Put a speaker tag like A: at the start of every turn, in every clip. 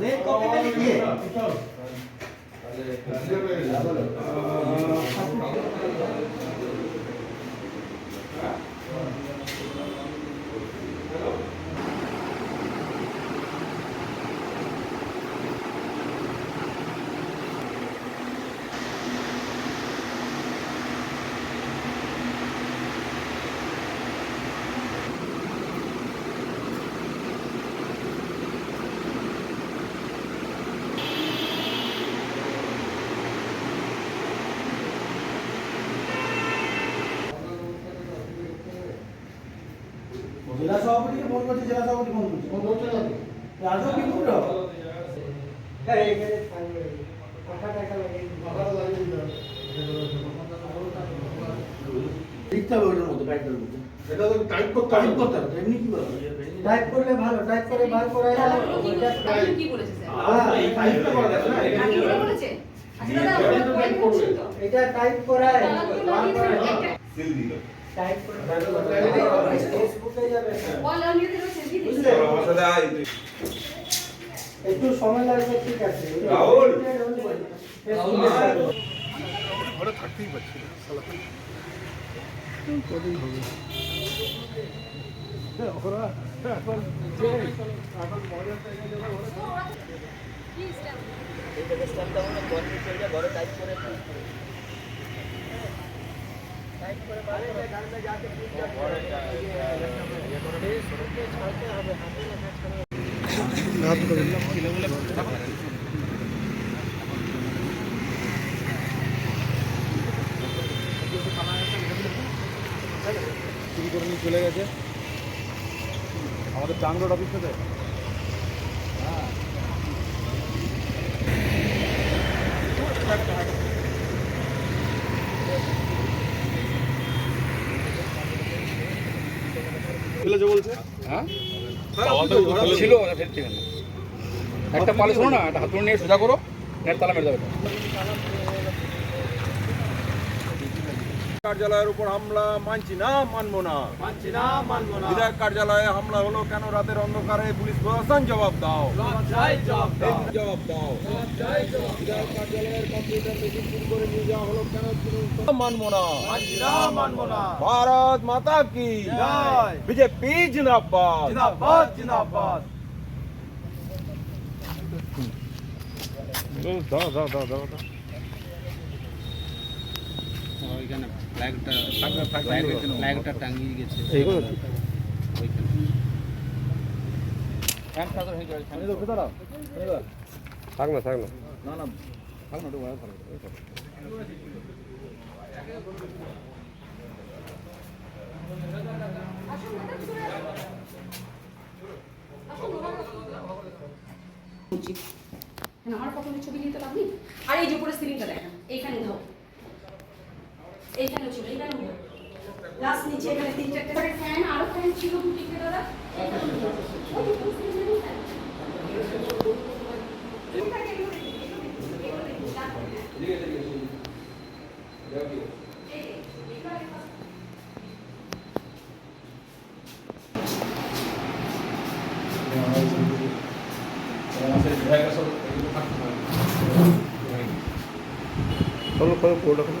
A: Nên có cái cái gì? Ờ, không সভাপতিকে phone করছে জেলা সভাপতি ফোন করছে। ফোন করছে না রাজু কি করল লিখতে হবে ওটার মধ্যে গাইডের মধ্যে।
B: এটা তো টাইপ করতে
A: টাইপ
B: হবে
A: করতে হবে এমনি কি বলব
C: টাইপ করলে ভালো টাইপ করে বার করা যায়
D: কি বলেছে স্যার?
A: হ্যাঁ এই টাইপটা করা যাবে না এটা কি
D: বলেছে আচ্ছা দাদা
B: এটা
D: পয়েন্ট
B: করবে।
C: এটা টাইপ করায় বার করা
B: সিল দিল।
C: টাইপ করে ফেসবুকে যাবে
D: অল আউটলেটে রয়েছে দিদি
C: বুঝলে
B: আমার সাথে আয় তুই।
C: একটু সময় লাগবে ঠিক আছে
B: রাহুল।
C: ফেসবুকে যাবে।
B: ঘরে থাকতেই পারছি না শালা।
E: চুরি করে চলে গেছে। আমাদের টাং অফিস থেকে ফেলেছে বলছে?
F: হ্যাঁ? ছিল ফেলতে গেল একটা পালে শোনো না একটা হাতুড়ি নিয়ে সোজা করো নেট তালা মেরে দেবে।
E: কার্যালয়ের উপর হামলা মানছি না মানবো না।
C: মানছি না মানবো না।
E: বিধায়ক কার্যালয়ে হামলা হলো কেন রাতের অন্ধকারে? পুলিশ প্রশাসন জবাব দাও।
C: জয় জব
E: জবাব দাও। বিধায়ক কার্যালয়ের কম্পিউটার মেশিন চুরি করে নিয়ে যাওয়া হলো কেন তৃণমূল মানবো না।
C: মানছি না মানবো না।
E: ভারত মাতা কি?
C: জয়।
E: বিজেপি জিন্দাবাদ।
C: জিন্দাবাদ জিন্দাবাদ।
E: দাও দাও দাও দাও দাও।
F: ওইখানে ফ্ল্যাগটা ফ্ল্যাগটা টাঙিয়ে গেছে। হয়ে
E: কোথাও থাক না থাক না।
F: না না থাক না
D: হ্যাঁ, আমার প্রথমে ছবি নিতে পারবি আর এই যে উপরে সিলিংটা দেখেন এইখানে দাও এইখানে ছিল এইখানে লাস্ট নিচে, এখানে তিন চারটে করে ফ্যান আরও ফ্যান ছিল দু তিনটে, দাদা। এইখানে ছিল। ওই যে উপরে ceiling এর fan। কোনটাকে এগুলো দেখি, এগুলো দেখি, এগুলো দেখি, তারপরে হ্যাঁ। এই যে, এগুলো আগে first
E: খোলো খোলো পুরোটা খোলো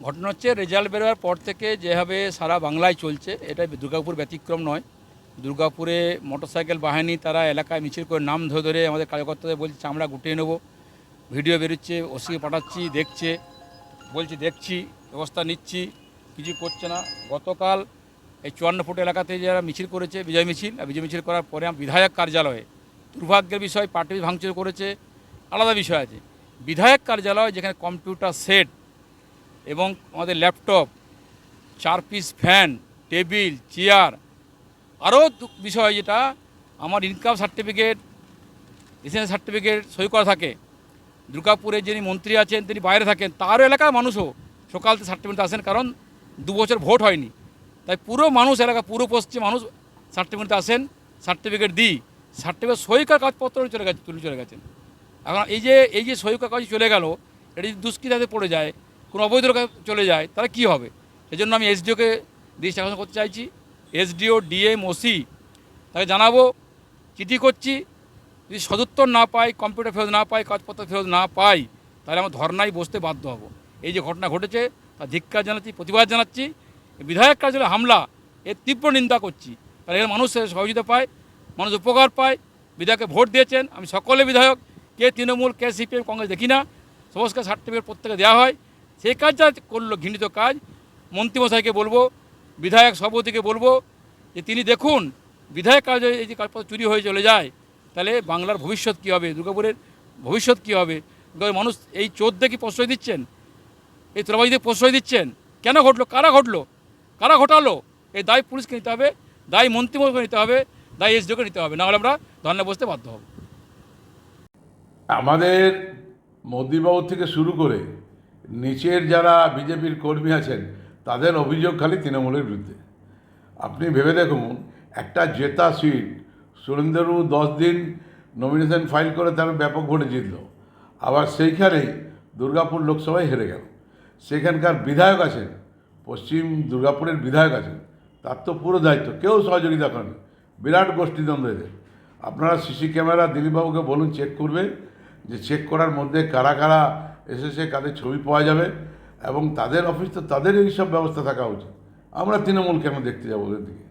F: ঘটনা হচ্ছে রেজাল্ট বেরোবার পর থেকে যেভাবে সারা বাংলায় চলছে এটা দুর্গাপুর ব্যতিক্রম নয়। দুর্গাপুরে মোটরসাইকেল বাহিনী তারা এলাকায় মিছিল করে নাম ধরে ধরে আমাদের কার্যকর্তাদের বলছে চামড়া গুটিয়ে নেব। ভিডিও বেরোচ্ছে, ওসিকে পাঠাচ্ছি, দেখছে, বলছি, দেখছি, ব্যবস্থা নিচ্ছি, কিছু করছে না। গতকাল এই চুয়ান্ন ফুট এলাকাতে যারা মিছিল করেছে, বিজয় মিছিল, আর বিজয় মিছিল করার পরে বিধায়ক কার্যালয়ে দুর্ভাগ্যের বিষয় পার্টি ভাঙচুর করেছে, আলাদা বিষয় আছে। বিধায়ক কার্যালয় যেখানে কম্পিউটার সেট এবং আমাদের ল্যাপটপ, চার পিস ফ্যান, টেবিল, চেয়ার আরও বিষয় যেটা, আমার ইনকাম সার্টিফিকেট রেসিডেন্স সার্টিফিকেট সই করা থাকে। দুর্গাপুরে যিনি মন্ত্রী আছেন, তিনি বাইরে থাকেন, তারও এলাকার মানুষও সকাল থেকে সার্টিফিকেট আসেন, কারণ দু বছর ভোট হয়নি। তাই পুরো মানুষ এলাকা, পুরো পশ্চিম মানুষ সার্টিফিকেট আসেন সার্টিফিকেট দিই। সার্টিফিকেট সই করার কাজপত্র চলে গেছে, তুলে চলে গেছেন এখন এই যে এই যে সই করার কাজ চলে গেল, এটা যদি দুষ্কৃতাতে পড়ে যায়, কোনো অবৈধ চলে যায়, তাহলে কী হবে? সেই জন্য আমি এসডিওকে দৃষ্টি আকর্ষণ করতে চাইছি। এসডিও, ডিএম, ওসি, তাকে জানাব, চিঠি করছি। যদি সদুত্তর না পাই, কম্পিউটার ফেরত না পাই, কাগজপত্র ফেরত না পাই, তাহলে আমার ধর্নায় বসতে বাধ্য হব। এই যে ঘটনা ঘটেছে, তার ধিক্কার জানাচ্ছি, প্রতিবাদ জানাচ্ছি। বিধায়ক কার্যালয়ে হামলা, এর তীব্র নিন্দা করছি। তাহলে এর মানুষ সহযোগিতা পায়, মানুষ উপকার পায়, বিধায়ককে ভোট দিয়েছেন। আমি সকলে বিধায়ক, কে তৃণমূল, কে সিপিএম, কংগ্রেস দেখি না। সমস্ত সার্টিফিকেট প্রত্যেকে দেওয়া হয়। সেই কাজটা করল ঘৃণিত কাজ। মন্ত্রীমশাইকে বলব বিধায়ক সভাপতিকে বলব যে তিনি দেখুন, বিধায়ক কাজ এই যে কাগজপত্র চুরি হয়ে চলে যায়, তাহলে বাংলার ভবিষ্যৎ কী হবে, দুর্গাপুরের ভবিষ্যৎ কী হবে? মানুষ এই চোর দেখি প্রশ্রয় দিচ্ছেন? এই তোলাবাজিদের প্রশ্রয় দিচ্ছেন? কেন ঘটলো? কারা ঘটলো? কারা ঘটালো? এই দায় পুলিশকে নিতে হবে, দায় মন্ত্রীমণ্ডলকে নিতে হবে, দায় এসডিওকে নিতে হবে, নাহলে আমরা ধর্ণা বসতে বাধ্য হব।
G: আমাদের মোদিবাবু থেকে শুরু করে নিচের যারা বিজেপির কর্মী আছেন তাদের অভিযোগ খালি তৃণমূলের বিরুদ্ধে। আপনি ভেবে দেখুন, একটা জেতা সিট সুরেন্দ্রবাবু দশ দিন নমিনেশন ফাইল করে তার ব্যাপক ভোটে জিতল। আবার সেইখানেই দুর্গাপুর লোকসভায় হেরে গেল। সেখানকার বিধায়ক আছেন, পশ্চিম দুর্গাপুরের বিধায়ক আছেন, তার তো পুরো দায়িত্ব, কেউ সহযোগিতা করেনি। বিরাট গোষ্ঠীদ্বন্দ্ব এদের আপনারা সিসি ক্যামেরা দিলীপবাবুকে বলুন চেক করবে যে চেক করার মধ্যে কারা কারা এসেছে কাদের ছবি পাওয়া যাবে। এবং তাদের অফিস তো তাদের এই সব ব্যবস্থা থাকা উচিত। আমরা তৃণমূল কেন দেখতে যাব ওদের দিকে?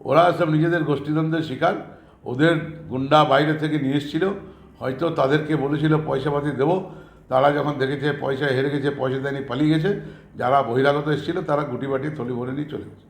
G: ওরা সব নিজেদের গোষ্ঠীদ্বন্দ্বের শিকার। ওদের গুন্ডা বাইরে থেকে নিয়ে এসেছিল। হয়তো তাদেরকে বলেছিল পয়সাপাতি দেবো। তারা যখন দেখেছে, পয়সা হেরে গেছে, পয়সা দেয়নি, পালিয়ে গেছে। যারা বহিরাগত এসেছিল, তারা গুটি বাটি, থলি ভরে নিয়ে চলে গেছে।